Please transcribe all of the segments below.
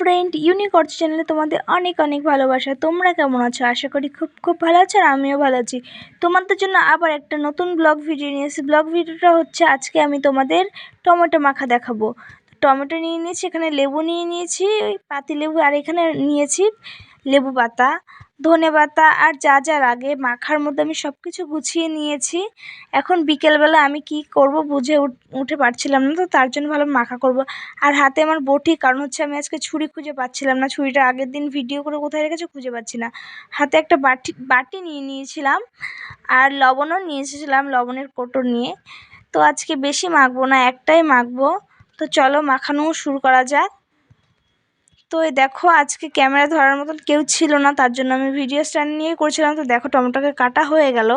Friend unique অর্থ চ্যানেলে তোমাদের অনেক অনেক ভালোবাসা। তোমরা কেমন আছো? আশা করি খুব খুব ভালো আছো আর আমিও ভালো আছি। তোমাদের জন্য আবার একটা নতুন ব্লগ ভিডিও নিয়ে এসেছি। ব্লগ ভিডিওটা হচ্ছে আজকে আমি তোমাদের টমেটো মাখা দেখাবো। টমেটো নিয়ে নিয়েছি, এখানে লেবু নিয়ে নিয়েছি পাতি লেবু, আর এখানে নিয়েছি লেবু পাতা। ধনে পাতা আর যা যা লাগে, মাখার মধ্যে আমি সব কিছু গুছিয়ে নিয়েছি। এখন বিকেলবেলা আমি কি করব বুঝে উঠে পারছিলাম না, তো তার জন্য ভালো মাখা করব। আর হাতে আমার বটি, কারণ হচ্ছে আমি আজকে ছুরি খুঁজে পাচ্ছিলাম না, ছুরিটা আগের দিন ভিডিও করে কোথায় রেখেছে খুঁজে পাচ্ছি না। হাতে একটা বাটি বাটি নিয়ে নিয়েছিলাম, আর লবণও নিয়ে এসেছিলাম লবণের কোটো নিয়ে। তো আজকে বেশি মাখবো না, একটাই মাখবো। তো চলো, মাখানোও শুরু করা যাক। তো দেখো আজকে ক্যামেরা ধরার মতন কেউ ছিল না, তার জন্য আমি ভিডিও স্ট্যান্ড নিয়ে করছিলাম। তো দেখো টমেটোকে কাটা হয়ে গেল।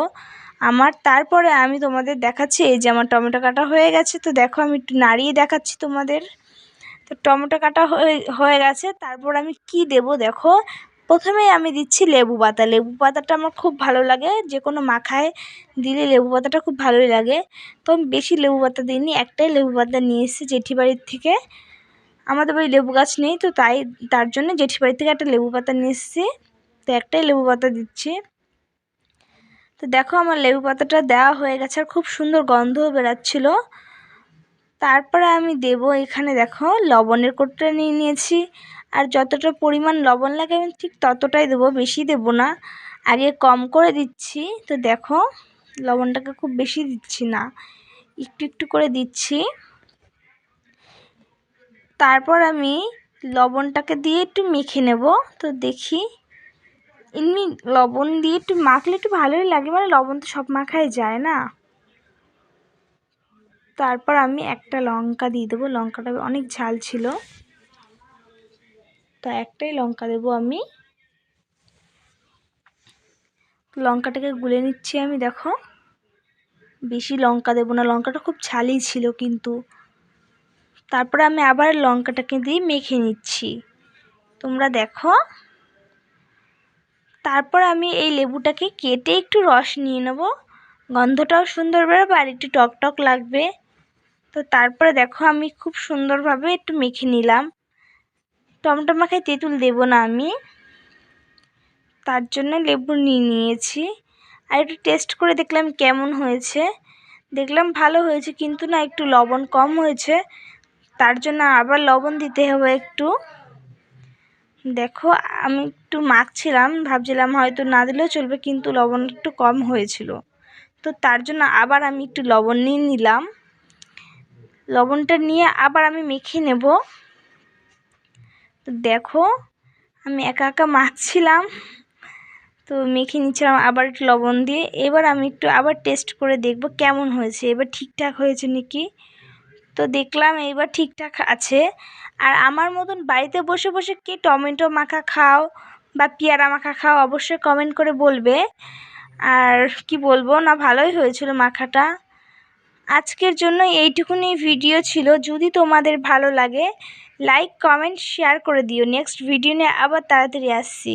আমার তারপরে আমি তোমাদের দেখাচ্ছি, এই যে আমার টমেটো কাটা হয়ে গেছে। তো দেখো আমি একটু নাড়িয়ে দেখাচ্ছি তোমাদের। তো টমেটো কাটা হয়ে গেছে। তারপর আমি কি দেব দেখো? প্রথমেই আমি দিচ্ছি লেবু পাতা। লেবু পাতাটা আমার খুব ভালো লাগে। যে কোনো মাখায় দিলে লেবু পাতাটা খুব ভালোই লাগে। তো আমি বেশি লেবু পাতা দিইনি, একটাই লেবু পাতা নিয়ে এসেছি জেঠি বাড়ির থেকে। আমাদের বাড়ি লেবু গাছ নেই, তো তাই তার জন্য জেঠি বাড়ি থেকে একটা লেবু পাতা নিয়ে এসেছি। তো একটাই লেবু পাতা দিচ্ছি। তো দেখো আমার লেবু পাতাটা দেওয়া হয়ে গেছে আর খুব সুন্দর গন্ধও বেরাচ্ছিলো তারপরে আমি দেব এখানে দেখো লবণের কোটটা নিয়ে নিয়েছি। আর যতটা পরিমাণ লবণ লাগে আমি ঠিক ততটাই দেবো, বেশি দেব না। আগে কম করে দিচ্ছি, তো দেখো লবণটাকে খুব বেশি দিচ্ছি না, একটু একটু করে দিচ্ছি। তারপর আমি লবণটাকে দিয়ে একটু মেখে নেব। তো দেখি, এমনি লবণ দিয়ে একটু মাখলে একটু ভালোই লাগে মানে লবণ তো সব মাখায় যায় না। তারপর আমি একটা লঙ্কা দিয়ে দেবো, লঙ্কাটা অনেক ঝাল ছিল। তো একটাই লঙ্কা দেবো আমি। লঙ্কাটাকে গুলে নিচ্ছি আমি, দেখো। বেশি লঙ্কা দেবো না, লঙ্কাটা খুব ঝালই ছিল কিন্তু। তারপরে আমি আবার লঙ্কাটাকে দিয়ে মেখে নিচ্ছি। তোমরা দেখো। তারপর আমি এই লেবুটাকে কেটে একটু রস নিয়ে নেব। গন্ধটাও সুন্দর বেরোবে আর একটু টক টক লাগবে। তো তারপরে দেখো আমি খুব সুন্দরভাবে একটু মেখে নিলাম। টমেটো মাখায় তেঁতুল দেব না আমি। তার জন্য লেবু নিয়ে নিয়েছি। আর একটু টেস্ট করে দেখলাম কেমন হয়েছে। দেখলাম ভালো হয়েছে কিন্তু না, একটু লবণ কম হয়েছে। তার জন্য আবার লবণ দিতে হবে একটু। দেখো, আমি একটু মাখছিলাম, ভাবছিলাম হয়তো না দিলেও চলবে, কিন্তু লবণ একটু কম হয়েছিল। তো তার জন্য আবার আমি একটু লবণ নিয়ে নিলাম। লবণটা নিয়ে আবার আমি মেখে নেব। তো দেখো, আমি একা একা মাখছিলাম। তো মেখে নিচ্ছিলাম আবার একটু লবণ দিয়ে। এবার আমি একটু আবার টেস্ট করে দেখব কেমন হয়েছে। এবার ঠিকঠাক হয়েছে নাকি? তো দেখলাম এইবার ঠিকঠাক আছে। আর আমার মতন বাড়িতে বসে বসে কে টমেটো মাখা খাও বা পেয়ারা মাখা খাও অবশ্যই কমেন্ট করে বলবে। আর কি বলব, না ভালোই হয়েছিল মাখাটা। আজকের জন্য এইটুকুনি ভিডিও ছিল। যদি তোমাদের ভালো লাগে লাইক কমেন্ট শেয়ার করে দিও। নেক্সট ভিডিও নিয়ে আবার তাড়াতাড়ি আসছি।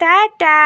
টাটা!